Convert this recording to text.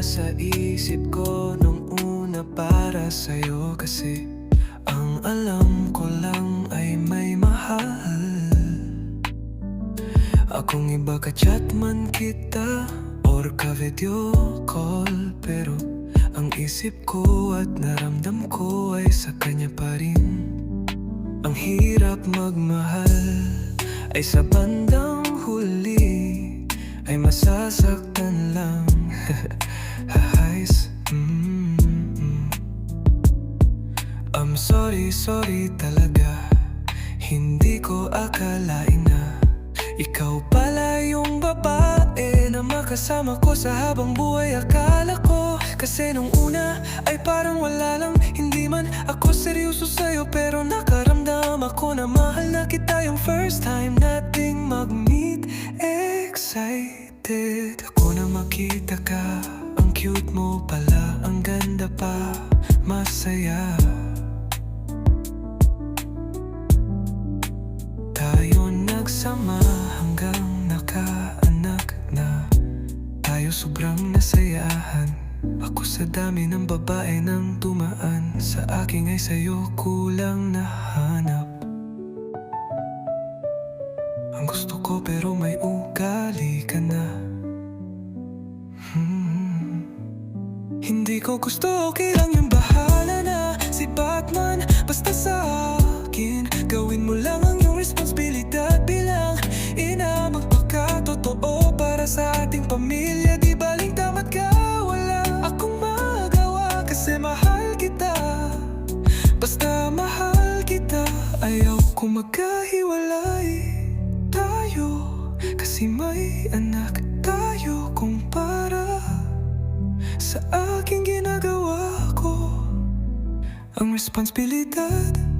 sa isip ko nung una para sa'yo Kasi ang alam ko lang ay may mahal. Akong iba ka chat man kita Or ka video call Pero ang isip ko at naramdam ko ay sa kanya pa rin. Ang hirap magmahal ay sa bandang huli lang Hahais mm, I'm sorry, sorry talaga. Hindi ko akalain na Ikaw pala yung babae Na makasama ko sa habang buhay. Akala ko kasi nung una Ay parang wala lang. Hindi man ako seryoso sa'yo Pero nakaramdam ako na mahal na kita. Yung first time nating mag-meet Excited ako makita ka. Ang cute mo pala Ang ganda pa. Masaya. Tayo nagsama hanggang nakaanak na. Tayo sobrang nasayahan. Ako sa dami ng babae nang tumaan. Sa aking ay sa'yo kulang nahanap. Ang gusto ko pero may ugali ka na Hmm. Hindi ko gusto, okay lang yung bahala na Si Batman, basta sa akin Gawin mo lang ang iyong responsibilidad bilang Ina, magpakatotoo para sa ating pamilya Di baling tamat ka, wala akong magawa Kasi mahal kita. Basta mahal kita Ayaw ko magkahiwalay. Tayo Kasi may Sa aking